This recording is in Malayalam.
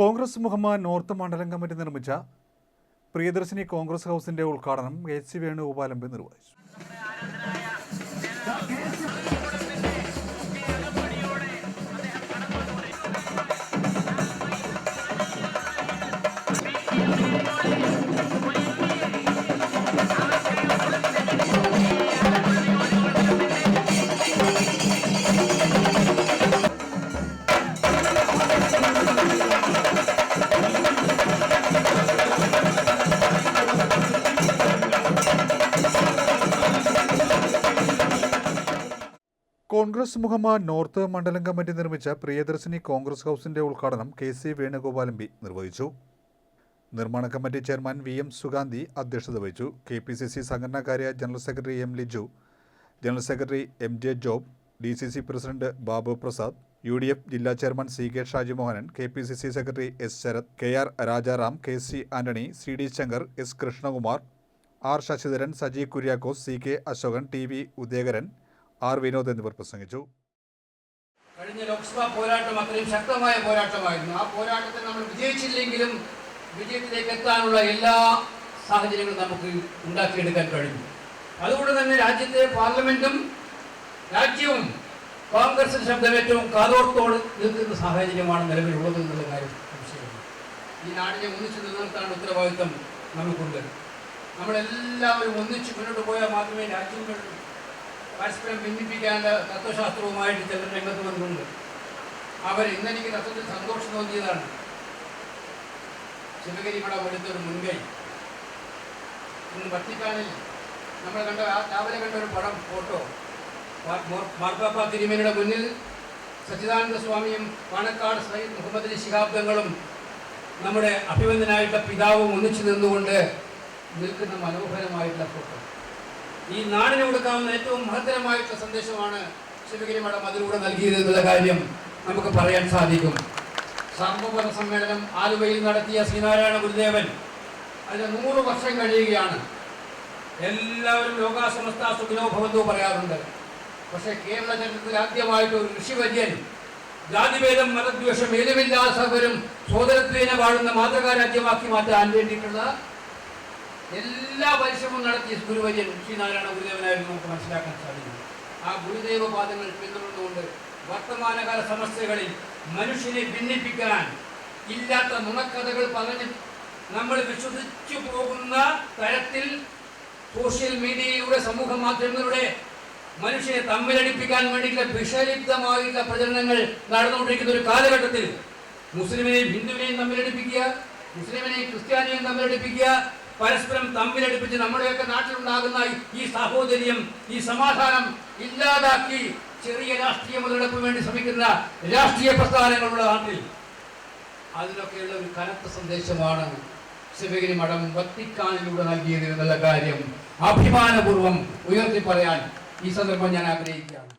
കോൺഗ്രസ് മുഹമ്മ നോർത്ത് മണ്ഡലം കമ്മിറ്റി നിർമ്മിച്ച പ്രിയദർശിനി കോൺഗ്രസ് ഹൗസിന്റെ ഉദ്ഘാടനം എച്ച് വേണുഗോപാലമ്പി നിർവഹിച്ചു. കോൺഗ്രസ് മുഖമാ നോർത്ത് മണ്ഡലം കമ്മിറ്റി നിർമ്മിച്ച പ്രിയദർശിനി കോൺഗ്രസ് ഹൗസിന്റെ ഉദ്ഘാടനം K C Venugopal M P നിർവഹിച്ചു. നിർമ്മാണ committee chairman V M Sugandhi അധ്യക്ഷത വഹിച്ചു. K P C C സംഘടനാകാര്യ general secretary M Liju general secretary M J Job D C C president Babu Prasad U D F ജില്ലാ chairman C K Shajimohanan K P C C secretary S Sarath K R Rajaram K C Antony C D Shankar S Krishnakumar R Sasidharan Saji Kuriakose C K Ashokan T V Udayakaran R Vinod എന്നിവർ പ്രസംഗിച്ചു. കഴിഞ്ഞ ലോക്സഭാ പോരാട്ടം അത്രയും ശക്തമായ പോരാട്ടമായിരുന്നു. ആ പോരാട്ടത്തിൽ നമ്മൾ വിജയിച്ചില്ലെങ്കിലും വിജയത്തിലേക്ക് എത്താനുള്ള എല്ലാ സാഹചര്യങ്ങളും നമുക്ക് ഉണ്ടാക്കിയെടുക്കാൻ കഴിഞ്ഞു. അതുകൊണ്ട് തന്നെ രാജ്യത്തെ പാർലമെന്റും രാജ്യവും കോൺഗ്രസ് ശബ്ദം ഏറ്റവും കാതോർത്തോട് നിൽക്കുന്ന സാഹചര്യമാണ് നിലവിലുള്ളത് എന്നുള്ള കാര്യം സംശയമാണ് ഈ നാടിനെ ഒന്നിച്ച് നിലനിർത്താനുള്ള ഉത്തരവാദിത്വം നമുക്കുണ്ട് നമ്മളെല്ലാവരും ഒന്നിച്ച് മുന്നോട്ട് പോയാൽ മാത്രമേ രാജ്യങ്ങൾ പരസ്പരം ഭിന്നിപ്പിക്കാനുള്ള തത്വശാസ്ത്രവുമായിട്ട് ചിലർ രംഗത്ത് വന്നിട്ടുണ്ട്. അവർ ഇന്നെനിക്ക് തത്വത്തിൽ സന്തോഷം തോന്നിയതാണ്. ശിവഗിരി മഠം എടുത്തൊരു മുൻകൈ. ഇന്ന് വത്തിക്കാനിൽ നമ്മൾ കണ്ട രാവിലെ കണ്ട ഒരു പടം ഫോട്ടോ. മാർപ്പാപ്പ തിരുമേനിയുടെ മുന്നിൽ സച്ചിദാനന്ദ സ്വാമിയും പാണക്കാട് സയ്യിദ് മുഹമ്മദ് അലി ശിഹാബ്ദങ്ങളും നമ്മുടെ അഭിവന്ദനായിട്ടുള്ള പിതാവും ഒന്നിച്ചു നിന്നുകൊണ്ട് നിൽക്കുന്ന മനോഹരമായിട്ടുള്ള ഫോട്ടോ. ഈ നാടിന് കൊടുക്കാവുന്ന ഏറ്റവും മഹത്തരമായിട്ടുള്ള സന്ദേശമാണ് ശിവഗിരി മഠം അതിലൂടെ നൽകിയത് എന്നുള്ള കാര്യം നമുക്ക് പറയാൻ സാധിക്കും. സാർവഭൗമ സമ്മേളനം ആലുവയിൽ നടത്തിയ ശ്രീനാരായണ ഗുരുദേവൻ അതിന് നൂറ് വർഷം കഴിയുകയാണ്. എല്ലാവരും ലോകാസമസ്ത സുഖിനോ ഭവന്തോ പറയാറുണ്ട്. പക്ഷേ കേരള ചരിത്രത്തിൽ ആദ്യമായിട്ട് ഒരു ഋഷിവര്യൻ ജാതിഭേദം മതദ്വേഷം ഏതുമില്ലാതെ സകലരും സോദരത്വേന വാഴുന്ന മാതൃകാരാജ്യമാക്കി മാറ്റാൻ വേണ്ടിയിട്ടുള്ള എല്ലാ പരിശ്രമവും നടത്തിയ ഗുരുവര്യൻ ശ്രീനാരായണ ഗുരുദേവനായിരുന്നു നമുക്ക് മനസ്സിലാക്കാൻ സാധിക്കും. ആ ഗുരുദേവ പാദങ്ങൾ പിന്തുടർന്നുകൊണ്ട് വർത്തമാനകാല സമസ്യകളിൽ മനുഷ്യനെ ഭിന്നിപ്പിക്കാൻ ഇല്ലാത്ത നുണക്കഥകൾ പറഞ്ഞ് നമ്മൾ വിശ്വസിച്ചു പോകുന്ന തരത്തിൽ സോഷ്യൽ മീഡിയയിലൂടെ സമൂഹ മാധ്യമങ്ങളിലൂടെ മനുഷ്യനെ തമ്മിലടിപ്പിക്കാൻ വേണ്ടിയിട്ടുള്ള വിഷലിപ്തമായിട്ടുള്ള പ്രചരണങ്ങൾ നടന്നുകൊണ്ടിരിക്കുന്ന ഒരു കാലഘട്ടത്തിൽ മുസ്ലിമിനെയും ഹിന്ദുവിനെയും തമ്മിലടിപ്പിക്കുക മുസ്ലിമിനെയും ക്രിസ്ത്യാനിയെയും തമ്മിലടിപ്പിക്കുക പരസ്പരം തമ്മിലടുപ്പിച്ച് നമ്മുടെയൊക്കെ നാട്ടിലുണ്ടാകുന്ന ഈ- സാഹോദര്യം ഈ സമാധാനം ഇല്ലാതാക്കി ചെറിയ രാഷ്ട്രീയ മുതലെടുപ്പ് വേണ്ടി ശ്രമിക്കുന്ന രാഷ്ട്രീയ പ്രസ്ഥാനങ്ങളുള്ള നാട്ടിൽ അതിനൊക്കെയുള്ള ഒരു കനത്ത സന്ദേശമാണ് ശിവഗിരി മഠം വത്തിക്കാനിലൂടെ നൽകിയത് എന്നുള്ള കാര്യം അഭിമാനപൂർവം ഉയർത്തി പറയാൻ ഈ സന്ദർഭം ഞാൻ ആഗ്രഹിക്കുകയാണ്.